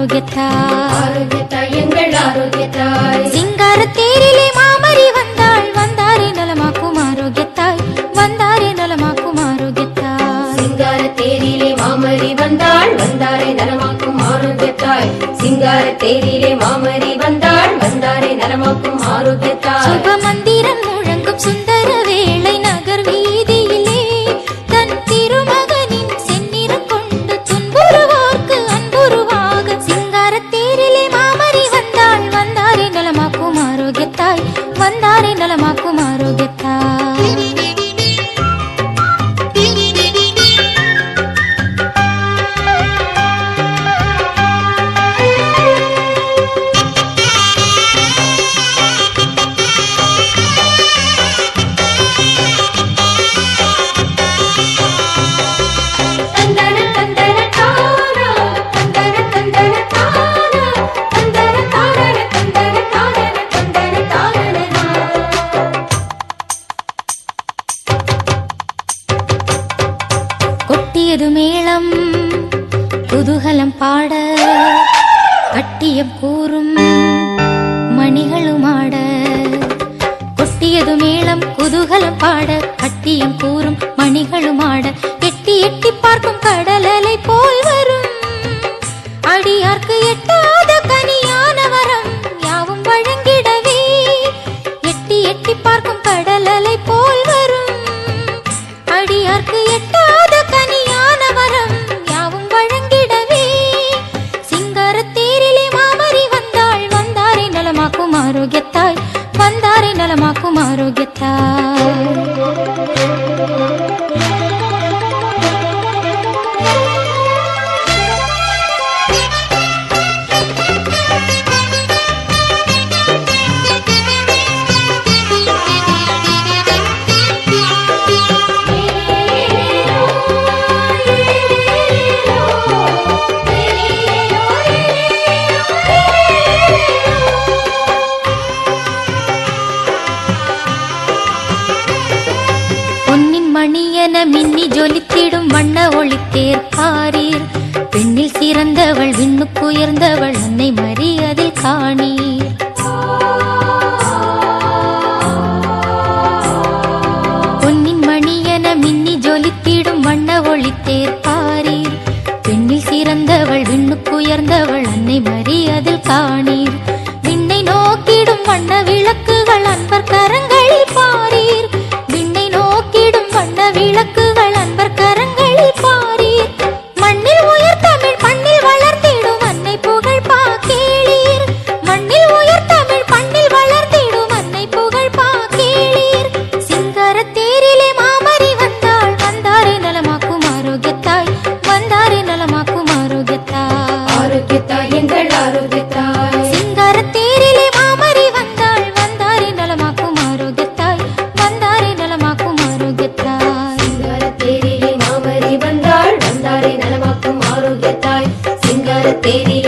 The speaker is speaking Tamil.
ஆரோக்கியத்தாய் எங்கள் ஆரோக்கியத்தாய் சிங்கார தேரிலே மாமரி வந்தாள். வந்தாரே நலமாக்கும் ஆரோக்கியத்தாய் வந்தாரே நலமாக்கும் ஆரோக்கியத்தாய் சிங்கார தேரிலே மாமரி வந்தாள். வந்தாரை நலமாக்கும் ஆரோக்கியத்தாய் சிங்கார தேரிலே மாமரி வந்தாள். வந்தாரை நலமாக்கும் ஆரோக்கியத்தாய் சுப மந்திரம் கட்டியது மேளம். குதூகலம் பாட கட்டியம் கூறும் மணிகளும் ஆட கொட்டியது மேளம். குதூகலம் பாட கட்டியம் கூறும் மணிகளும் ஆட. எட்டி எட்டி பார்க்கும் வந்தாரை நலமாக்கும் மணியென மின்னி ஜொலித்திடும் வண்ண ஒளித்தேர் பாரீர். பெண்ணில் சிறந்தவள் விண்ணுக்குயர்ந்தவள் அன்னை மறி காணீர். பொன்னின் மணியன மின்னி ஜொலித்திடும் வண்ண ஒளித்தேர் பாரீர். பெண்ணில் சிறந்தவள் விண்ணுக்குயர்ந்தவள் அன்னை மறி காணீர். விண்ணை நோக்கிடும் வண்ண விளக்குகள் அன்பர் கரங்க ஆரோக்கியத்தாய்